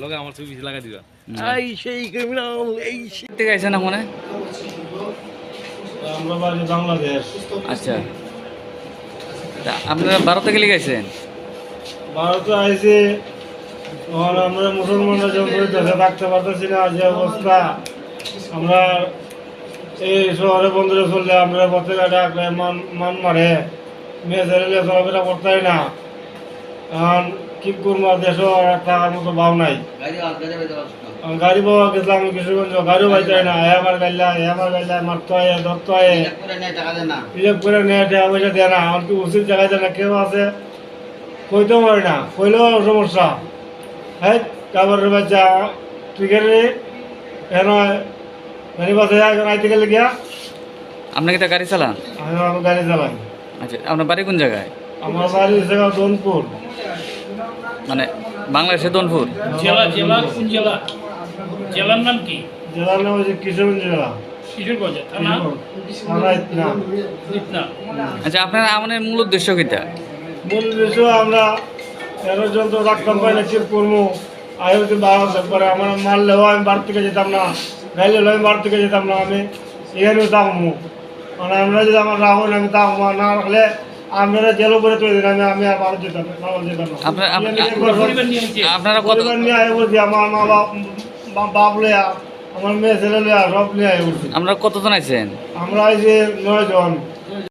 লগে আমার ছবি বেশি লাগাই দিবা। এই সেই ক্রিমিনাল এই সেই থেকে আইছেন এখন আমরা বাড়ি বাংলাদেশ। আচ্ছা। তা আপনারা ভারতে গেলে গেছেন? ভারতে আমরা মুসলমানরা যখন দেশে থাকতে পারতেছি না যে অবস্থা। আমরা এই শহরে বন্ধুরা চললে আমরা পথে ঘাটে মান মান মারে মেয়ে ছেলে চলাফেরা করতেই না। এখন কি করব দেশও আর থাকার মতো ভাব নাই। গাড়ি পাওয়া গেছিলাম আমি কিশোরগঞ্জ গাড়িও পাইতাই না। এ আমার গাইলা এ আমার গাইলা মারতে হয় ধরতে হয় রিজার্ভ করে নেয় টাকা পয়সা দেয় না। আমার কি উচিত জায়গায় দেয় না? কেউ আছে? কইতেও পারি না। কইলেও সমস্যা। হ্যাঁ কাবার বাচ্চা গেলে কেন? গাড়ি বাসে আইতে গেলে গিয়া? আপনি কি তা গাড়ি চালান? আমি গাড়ি চালাই। আচ্ছা আপনার বাড়ি কোন জায়গায়? আমার বাড়ি হচ্ছে দনপুর মানে বাংলাদেশের দনপুর জেলা জেলা কোন জেলা? জেলার নাম কি? জেলার নাম হচ্ছে কিশোরগঞ্জ জেলা। কিশোরগঞ্জ থানা থানা না? ইতনা। আচ্ছা আপনার আমাদের মূল উদ্দেশ্য কিটা? মূল উদ্দেশ্য আমরা তেরো জন তো রাখতাম পাই না চিপ করব আয়োজন বারো পরে আমার মারলেও আমি বাড়ি থেকে যেতাম না। গাইলেও আমি বাড়ি থেকে যেতাম না। আমি এখানেও থাকব মানে আমরা যদি আমার রাহুল আমি থাকব না রাখলে আপনারা জেল উপরে তুলে দিন আমি আমি আর বাড়ি যেতাম আপনার আইছে। কত নিয়ে আয় বলছি আমার মা বাপ বাপ লইয়া আমার মেয়ে ছেলে লইয়া সব নিয়ে আয় বলছি। আপনারা কতজন আছেন আমরা এই যে নয় জন